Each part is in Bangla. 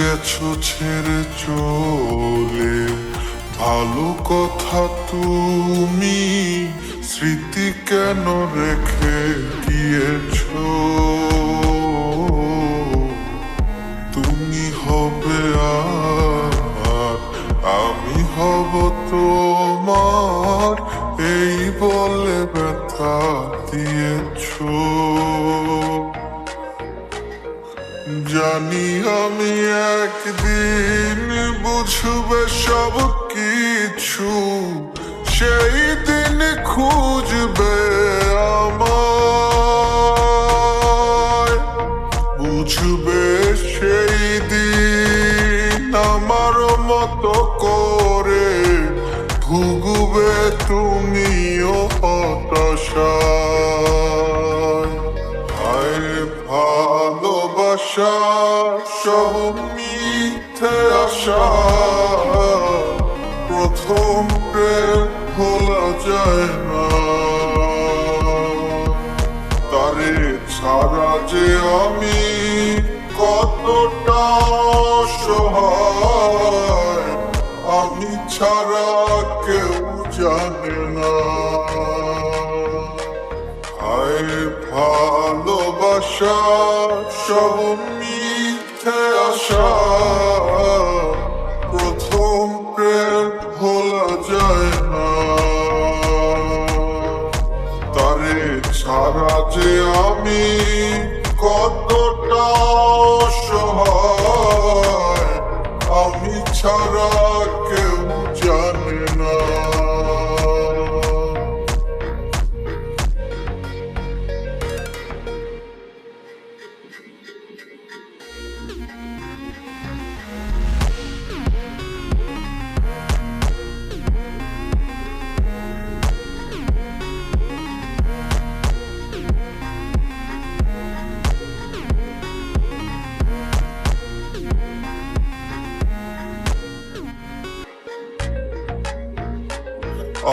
গেছো ছেড়ে চলে। ভালো কথা তুমি স্মৃতি কেন রেখে দিয়েছ? তুমি হবে আমার, আমি হব তোমার, এই বলে ব্যথা দিয়েছ। জানি আমি একদিন বুঝবে সব কিছু সেই দিন খুঁজবে আমায়। বুঝবে সেই দিন আমার মতো করে, ভুগবে তুমিও সব মিথ্যে আশা প্রথম প্রেম ভোলা যায় না। তারে ছাড়া যে আমি কতটা সহায় আমি ছাড়া কেউ জানে না। হায় ভালোবাসা সব আশা। প্রথম যায় না। তারে ছাড়া যে আমি কতটা আমি ছাড়া কেউ জানে না।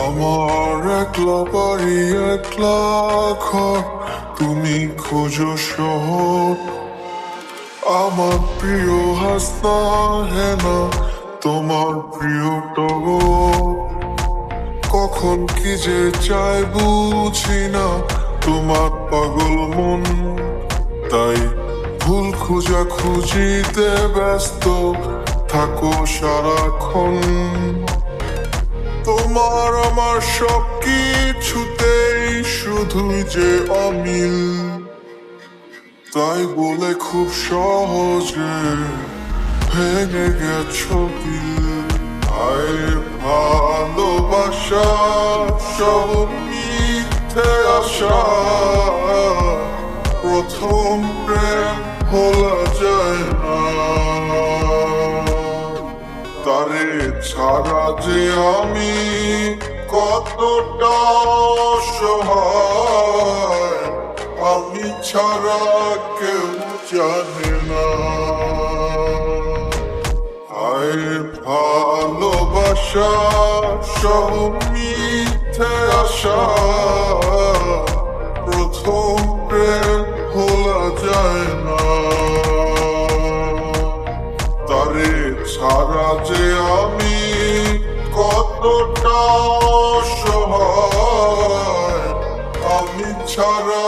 আমার একলা বাড়ি একলা ঘর, তুমি খোঁজো শহর। আমার প্রিয় হাসনা হেনা, তোমার প্রিয় টগর। কখন কি যে চাই বুঝি না, তোমার পাগল মন। তাই ভুল খোঁজা খুঁজিতে ব্যস্ত থাকো সারাক্ষণ। তোমার আমার সব কিছুতেই শুধুই যে অমিল। তাই বলে খুব সহজে ভেঙে গেছো ভালোবাসা, সব মিথ্যে আশা। প্রথম প্রেম ভোলা যায় না। তারে ছাড়া যে আমি কতটা সহায় আমি ছাড়া কেউ জানে না। আয় ভালোবাসা সব মিথ্যে আশা, প্রথম প্রেম ভোলা যায় না। তারে ছাড়া যে আমি কতটা সহায় আমি ছাড়া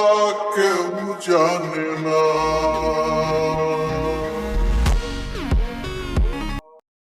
কেউ জানে না।